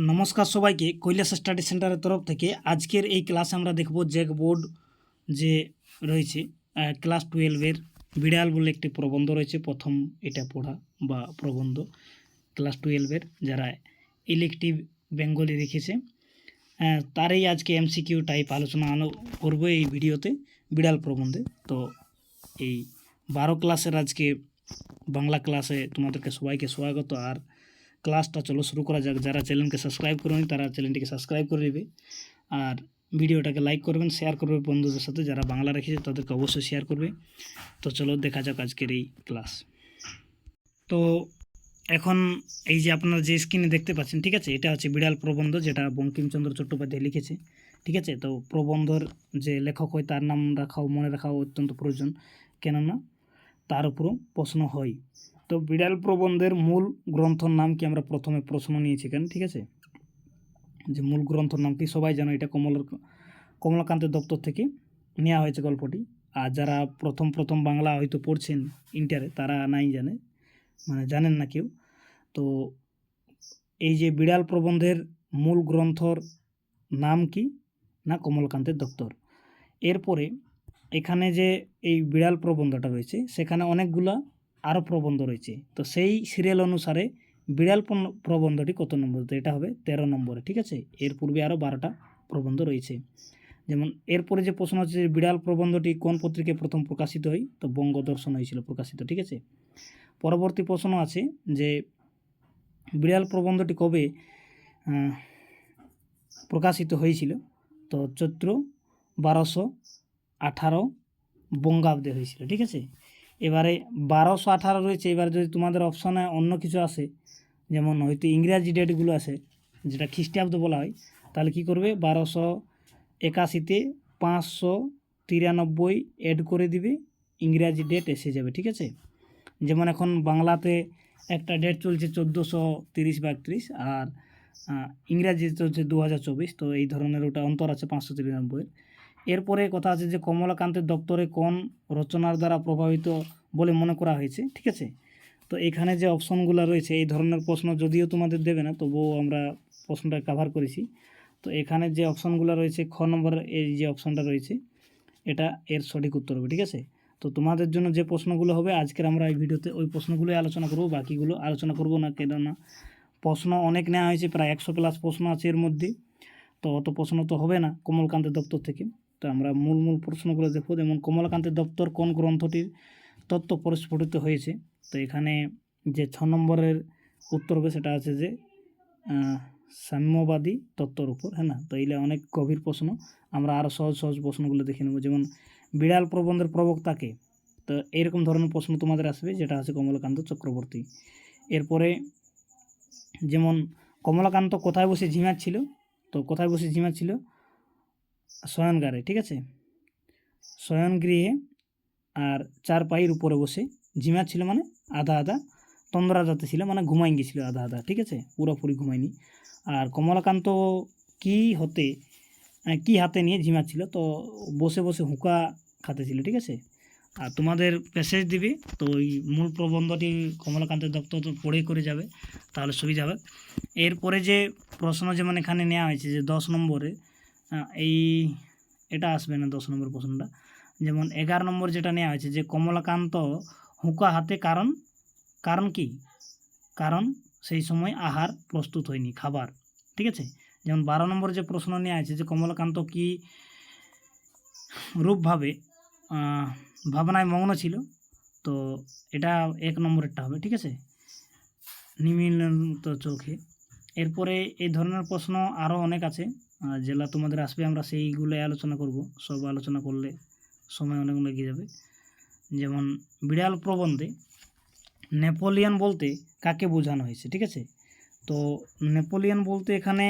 নমস্কার সবাইকে, কৈলাস স্টাডি সেন্টারের তরফ থেকে আজকের এই ক্লাসে আমরা দেখব জ্যাক বোর্ড যে রয়েছে ক্লাস টুয়েলভের বিড়াল বলে একটি প্রবন্ধ রয়েছে, প্রথম এটা পড়া বা প্রবন্ধ, ক্লাস টুয়েলভের যারা ইলেকটিভ বেঙ্গলি রেখেছে তারই আজকে এমসিকিউ টাইপ আলোচনা আলো- করব এই ভিডিওতে বিড়াল প্রবন্ধে। তো এই বারো ক্লাসের আজকে বাংলা ক্লাসে তোমাদেরকে সবাইকে স্বাগত। আর ক্লাসটা চলো শুরু করা যাক। যারা চ্যানেলকে সাবস্ক্রাইব করেনি, তারা চ্যানেলটিকে সাবস্ক্রাইব করে নেবে। আর ভিডিওটাকে লাইক করবেন শেয়ার করবে বন্ধুদের সাথে। যারা বাংলা রেখেছে, তাদেরকে অবশ্যই শেয়ার করবে। তো চলো দেখা যাক আজকের এই ক্লাস তো এখন এই যে আপনারা যে স্ক্রিনে দেখতে পাচ্ছেন, ঠিক আছে? এটা হচ্ছে বিড়াল প্রবন্ধ, যেটা বঙ্কিমচন্দ্র চট্টোপাধ্যায় লিখেছে, ঠিক আছে? তো প্রবন্ধর যে লেখক হয়, তার নাম রাখাও, মনে রাখাও অত্যন্ত প্রয়োজন। কেননা তার উপরও প্রশ্ন হয়। তো বিড়াল প্রবন্ধের মূল গ্রন্থর নাম কি আমরা প্রথমে প্রশ্ন নিয়েছি কেন? ঠিক আছে? যে মূল গ্রন্থর নাম কি? সবাই জানো, এটা কমল কমলাকান্তের দপ্তর থেকে নেওয়া হয়েছে গল্পটি। আর যারা প্রথম প্রথম বাংলা হয়তো পড়ছেন ইন্টারে, তারা নাই জানে মানে জানেন না কেউ। তো এই যে বিড়াল প্রবন্ধের মূল গ্রন্থর নাম কি? না কমলকান্তের দপ্তর। এরপরে এখানে যে এই বিড়াল প্রবন্ধটা রয়েছে, সেখানে অনেকগুলা আরও প্রবন্ধ রয়েছে। তো সেই সিরিয়াল অনুসারে বিড়াল প্রবন্ধটি কত নম্বর? তো এটা হবে তেরো নম্বরে, ঠিক আছে? এর পূর্বে আরও বারোটা প্রবন্ধ রয়েছে। যেমন, এরপরে যে প্রশ্ন হচ্ছে যে বিড়াল প্রবন্ধটি কোন পত্রিকায় প্রথম প্রকাশিত হয়? তো বঙ্গদর্শন হয়েছিল প্রকাশিত, ঠিক আছে? পরবর্তী প্রশ্ন আছে যে বিড়াল প্রবন্ধটি কবে প্রকাশিত হয়েছিল? তো চৈত্র বারোশো আঠারো বঙ্গাব্দে হয়েছিল, ঠিক আছে? এবারে বারোশো আঠারো রয়েছে। এবার যদি তোমাদের অপশনে অন্য কিছু আসে, যেমন হয়তো ইংরাজি ডেটগুলো আছে, যেটা খ্রিস্টাব্দ বলা হয়, তাহলে কি করবে? বারোশো একাশিতে পাঁচশো তিরানব্বই অ্যাড করে দিবে, ইংরাজি ডেট এসে যাবে, ঠিক আছে? যেমন এখন বাংলাতে একটা ডেট চলছে চোদ্দোশো তিরিশ বা একত্রিশ, আর ইংরাজি চলছে দু হাজার চব্বিশ, তো এই ধরনের ওটা অন্তর আছে পাঁচশো তিরানব্বইয়ের। এরপরে কথা আছে যে কমলাকান্তের দপ্তরে কোন রচনার দ্বারা প্রভাবিত বলে মনে করা হয়েছে, ঠিক আছে? তো এখানে যে অপশনগুলো রয়েছে, এই ধরনের প্রশ্ন যদিও তোমাদের দেবে না, তবুও আমরা প্রশ্নটা কভার করেছি। তো এখানে যে অপশনগুলো রয়েছে, খ নম্বর এই যে অপশনটা রয়েছে, এটা এর সঠিক উত্তর হবে, ঠিক আছে? তো তোমাদের জন্য যে প্রশ্নগুলো হবে, আজকের আমরা এই ভিডিওতে ওই প্রশ্নগুলোই আলোচনা করব, বাকিগুলো আলোচনা করব না, কেননা প্রশ্ন অনেক নেওয়া হয়েছে, প্রায় একশো প্লাস প্রশ্ন আছে এর মধ্যে। তো অত প্রশ্ন তো হবে না কমলকান্তের দপ্তর থেকে। তো আমরা মূল মূল প্রশ্নগুলো দেখব। যেমন, কমলাকান্তের দপ্তর কোন গ্রন্থটির তত্ত্ব পরিস্ফুটিত হয়েছে? তো এখানে যে ছ নম্বরের উত্তর হবে সেটা আছে যে সাম্যবাদী তত্ত্বর উপর হ্যাঁ না? তো এইগুলো অনেক গভীর প্রশ্ন। আমরা আরও সহজ সহজ প্রশ্নগুলো দেখে নেব। যেমন, বিড়াল প্রবন্ধের প্রবক্তাকে তো এরকম ধরনের প্রশ্ন তোমাদের আসবে, যেটা আছে কমলাকান্ত চক্রবর্তী। এরপরে, যেমন, কমলাকান্ত কোথায় বসে ঝিমাচ্ছিল? তো কোথায় বসে ঝিমাচ্ছিল? শয়নগারে ঠিক আছে? শয়নগৃহে আর চার পায়ের উপরে বসে ঝিমাচ্ছিল মানে আধা আধা, তন্দ্রা যাতে ছিল মানে ঘুমাই গেছিল আধা আধা, ঠিক আছে? পুরোপুরি ঘুমায়নি। আর কমলাকান্ত কি হতে কি হাতে নিয়ে ঝিমাচ্ছিল তো বসে বসে হুঁকা খাতেছিল, ঠিক আছে? আর তোমাদের প্যাসেজ দিবি, তো ওই মূল প্রবন্ধটি কমলাকান্তের দপ্তর তো পড়েই করে যাবে, তাহলে সুবিধা হবে। এরপরে যে প্রশ্ন যেমন এখানে নেওয়া হয়েছে যে দশ নম্বরে এই এটা আসবে না দশ নম্বর প্রশ্নটা। যেমন এগারো নম্বর যেটা নেওয়া হয়েছে যে কমলাকান্ত হুঁকা হাতে কারণ কারণ কি? কারণ সেই সময় আহার প্রস্তুত হয়নি, খাবার। ঠিক আছে? যেমন বারো নম্বর যে প্রশ্ন নেওয়া আছে যে কমলাকান্ত কি রূপভাবে ভাবনায় মগ্ন ছিল, তো এটা এক নম্বরেরটা হবে, ঠিক আছে? নিমিলিত চোখে। এরপরে এই ধরনের প্রশ্ন আরও অনেক আছে। যেগুলা তোমাদের আসবে, আমরা সেইগুলোই আলোচনা করব। সব আলোচনা করলে সময় অনেক লেগে যাবে। যেমন, বিড়াল প্রবন্ধে নেপোলিয়ান বলতে কাকে বোঝানো হয়েছে, ঠিক আছে? তো নেপোলিয়ান বলতে এখানে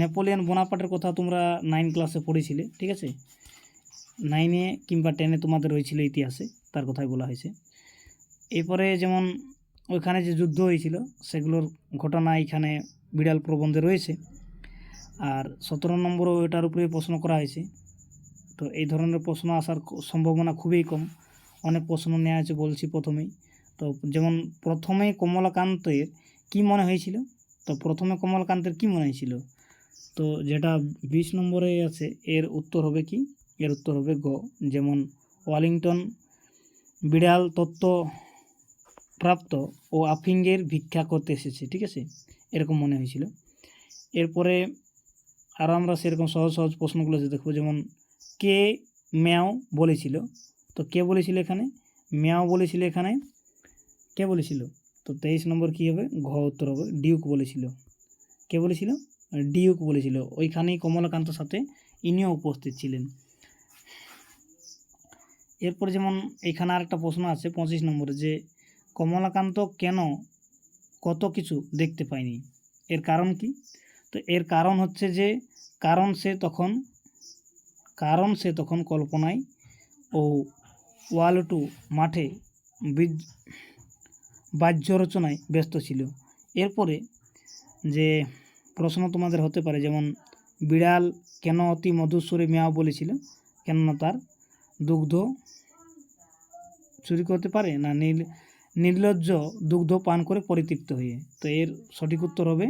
নেপোলিয়ান বোনাপাটের কথা তোমরা নাইন ক্লাসে পড়েছিলে, ঠিক আছে? নাইনে কিংবা টেনে তোমাদের হয়েছিল ইতিহাসে, তার কথাই বলা হয়েছে। এরপরে যেমন ওইখানে যে যুদ্ধ হয়েছিল, সেগুলোর ঘটনা এখানে বিড়াল প্রবন্ধে রয়েছে। আর সতেরো নম্বরও এটার উপরে প্রশ্ন করা হয়েছে। তো এই ধরনের প্রশ্ন আসার সম্ভাবনা খুবই কম। অনেক প্রশ্ন নেওয়া আছে বলছি প্রথমেই। তো যেমন প্রথমে কমলাকান্তের কি মনে হয়েছিল? তো প্রথমে কমলাকান্তের কি মনে হয়েছিল? তো যেটা বিশ নম্বরে আছে, এর উত্তর হবে কি? এর উত্তর হবে গ। যেমন ওয়ালিংটন বিড়াল তত্ত্ব প্রাপ্ত ও আফিঙ্গের ভিক্ষা করতে এসেছে, ঠিক আছে? এরকম মনে হয়েছিল। এরপরে আরও আমরা সেরকম সহজ সহজ প্রশ্নগুলো যে দেখব, যেমন কে ম্যাও বলেছিল? তো কে বলেছিল এখানে? ম্যাও বলেছিল এখানে। কে বলেছিল? তো তেইশ নম্বর কী হবে? ঘ উত্তর হবে। ডিউক বলেছিল। কে বলেছিল? ডিউক বলেছিল। ওইখানেই কমলাকান্তর সাথে ইনিও উপস্থিত ছিলেন। এরপর যেমন এখানে আর একটা প্রশ্ন আছে পঁচিশ নম্বরে যে কমলাকান্ত কেন কত কিছু দেখতে পায়নি এর কারণ কি? তো এর কারণ হচ্ছে যে, কারণ সে তখন, কারণ সে তখন কল্পনায় ও ওয়ালটু মাঠে বাহ্য রচনায় ব্যস্ত ছিল। এরপরে যে প্রশ্ন তোমাদের হতে পারে, যেমন, বিড়াল কেন অতি মধুর সুরে মেয়াও বলেছিল? কেননা তার দুগ্ধ চুরি করতে পারে না, নীল নির্লজ্জ দুগ্ধ পান করে পরিতৃপ্ত হয়ে। তো এর সঠিক উত্তর হবে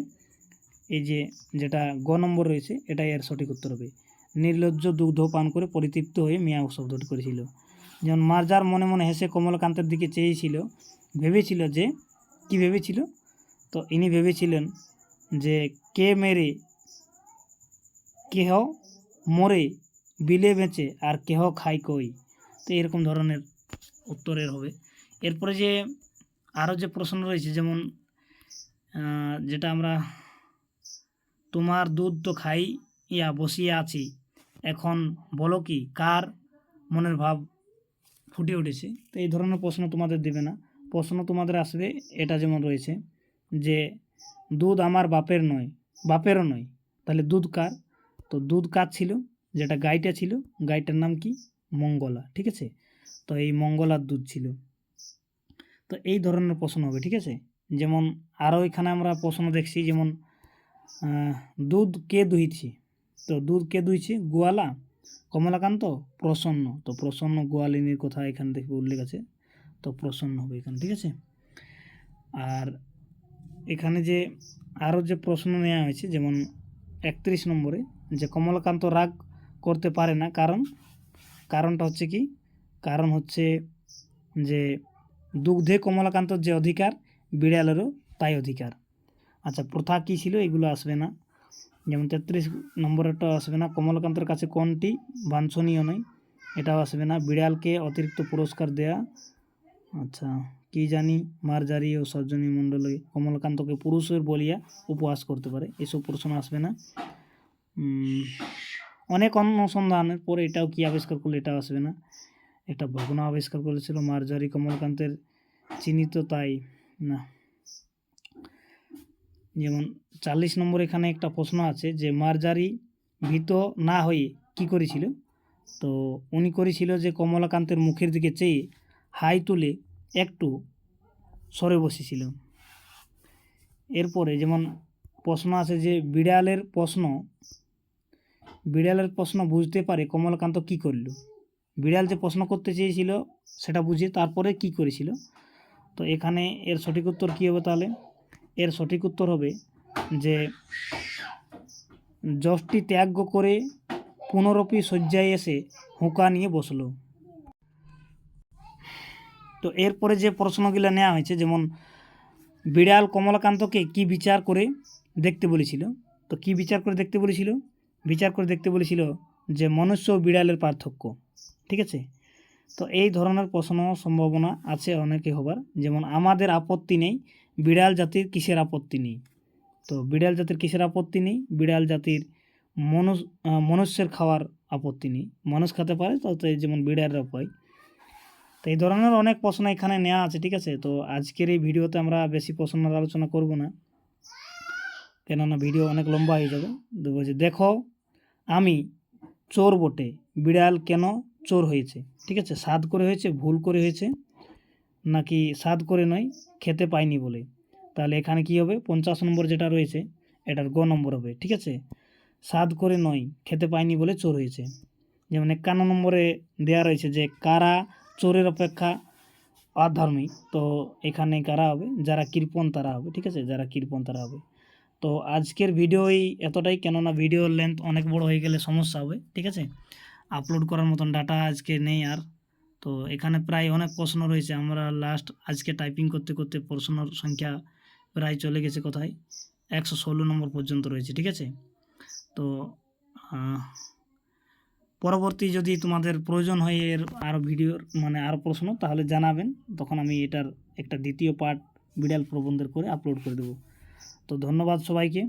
এই যে, যেটা গ নম্বর রয়েছে, এটাই এর সঠিক উত্তর হবে। নির্লজ্জ দুগ্ধ পান করে পরিতৃপ্ত হয়ে মিয়া শব্দটি করেছিল। যেমন মার্জার মনে মনে হেসে কমলকান্তের দিকে চেয়েছিল, ভেবেছিল যে, কি ভেবেছিল? তো ইনি ভেবেছিলেন যে, কে মেরে, কেহ মরে বিলে বেঁচে আর কেহ খাই কই? তো এরকম ধরনের উত্তরের হবে। এরপরে যে আরও যে প্রশ্ন রয়েছে, যেমন যেটা আমরা, তোমার দুধ তো খাই ইয়া বসিয়া আছি, এখন বলো কি, কার মনের ভাব ফুটে উঠেছে? তো এই ধরনের প্রশ্ন তোমাদের দেবে না। প্রশ্ন তোমাদের আসবে, এটা যেমন রয়েছে, যে, দুধ আমার বাপের নয়, বাপেরও নয়, তাহলে দুধ কার? তো দুধ কার ছিল? যেটা গাইটা ছিল, গাইটার নাম কি? মঙ্গলা, ঠিক আছে? তো এই মঙ্গলার দুধ ছিল। তো এই ধরনের প্রশ্ন হবে, ঠিক আছে? যেমন আরও এখানে আমরা প্রশ্ন দেখছি, যেমন দুধ কে দুইছে তো দুধ কে দুইছে গোয়ালা, কমলাকান্ত, প্রসন্ন। তো প্রসন্ন গোয়ালিনীর কথা এখানে দেখবে উল্লেখ আছে। তো প্রসন্ন হবে এখানে, ঠিক আছে? আর এখানে যে আরও যে প্রশ্ন নেওয়া হয়েছে, যেমন একত্রিশ নম্বরে, যে কমলাকান্ত রাগ করতে পারে না, কারণ? কারণটা হচ্ছে কি? কারণ হচ্ছে যে দুগ্ধে কমলাকান্তর যে অধিকার, বিড়ালেরও তাই অধিকার। আচ্ছা প্রথা কী ছিল? এগুলো আসবে না। যেমন তেত্রিশ নম্বরেরটা আসবে না। কমলকান্তের কাছে কোনটি? বাঞ্ছনীয় নয়। এটাও আসবে না। বিড়ালকে অতিরিক্ত পুরস্কার দেয়া। আচ্ছা কি জানি? মারজারি ও সজ্জনী মণ্ডলে কমলকান্তকে পুরুষের বলিয়া উপহাস করতে পারে। এসব প্রশ্ন আসবে না। অনেক অনুসন্ধানের পরে এটাও কি আবিষ্কার করলে? এটাও আসবে না। একটা ভগ্ন আবিষ্কার করেছিল মার্জারি কমলকান্তের চিহ্নিত তাই, না। যেমন চাল্লিশ নম্বর এখানে একটা প্রশ্ন আছে যে, মার্জারি ভীত না হয়ে কি করেছিল? তো উনি করেছিল যে, কমলাকান্তের মুখের দিকে চেয়ে হাই তুলে একটু সরে বসেছিল। এরপরে যেমন প্রশ্ন আছে যে, বিড়ালের প্রশ্ন বিড়ালের প্রশ্ন বুঝতে পারে কমলাকান্ত কি করল? বিড়াল যে প্রশ্ন করতে চেয়েছিল সেটা বুঝে তারপরে কি করেছিল? তো এখানে এর সঠিক উত্তর কী হবে তাহলে? এর সঠিক উত্তর হবে যে যশটি ত্যাগ করে পুনরপি শয্যায় এসে হুঁকা নিয়ে বসল। তো এরপরে যে প্রশ্নগুলো নেওয়া হয়েছে, যেমন বিড়াল কমলাকান্তকে কি বিচার করে দেখতে বলেছিল? তো কি বিচার করে দেখতে বলেছিল? বিচার করে দেখতে বলেছিল যে মনুষ্য ও বিড়ালের পার্থক্য। ঠিক আছে? তো এই ধরনের প্রশ্ন, সম্ভাবনা আছে অনেকে হবার। যেমন, আমাদের আপত্তি নেই, বিড়াল জাতির কিসের আপত্তি নেই? তো বিড়াল জাতির কিসের আপত্তি নেই? বিড়াল জাতির মনুষ মনুষ্যের খাওয়ার আপত্তি নেই। মানুষ খেতে পারে, তো যেমন বিড়ালরা পায়। তো এই ধরনের অনেক প্রশ্ন এখানে নেওয়া আছে, ঠিক আছে? তো আজকের এই ভিডিওতে আমরা বেশি প্রশ্নের আলোচনা করব না। কেননা ভিডিও অনেক লম্বা হয়ে যাবে। বলছে, দেখো, আমি চোর বটে। বিড়াল কেন চোর হয়েছে, ঠিক আছে? স্বাদ করে হয়েছে, ভুল করে হয়েছে, নাকি স্বাদ করে নয়, খেতে পাইনি বলে। তাহলে এখানে কি হবে? পঞ্চাশ নম্বর যেটা রয়েছে, এটার গ নম্বর হবে, ঠিক আছে? স্বাদ করে নয়, খেতে পাইনি বলে চোর হয়েছে। যেমন একান্ন নম্বরে দেয়া রয়েছে যে, কারা চোরের অপেক্ষা অধর্মী, তো এখানে কারা হবে? যারা কৃপণ, তারা হবে, ঠিক আছে? যারা কৃপণ, তারা হবে। তো আজকের ভিডিও এই এতটাই, কেননা ভিডিওর লেন্থ অনেক বড় হয়ে গেলে সমস্যা হবে, ঠিক আছে? আপলোড করার মতন ডাটা আজকে নেই আর। তো এখানে প্রায় অনেক প্রশ্ন রয়েছে। আমরা লাস্ট আজকে টাইপিং করতে করতে প্রশ্নর সংখ্যা প্রায় চলে গেছে কোথায়? একশো ষোলো নম্বর পর্যন্ত রয়েছে, ঠিক আছে? তো পরবর্তী যদি তোমাদের প্রয়োজন হয় এর আরও ভিডিওর মানে আরও প্রশ্ন, তাহলে জানাবেন। তখন আমি এটার একটা দ্বিতীয় পার্ট বিড়াল প্রবন্ধের করে আপলোড করে দেবো। তো ধন্যবাদ সবাইকে।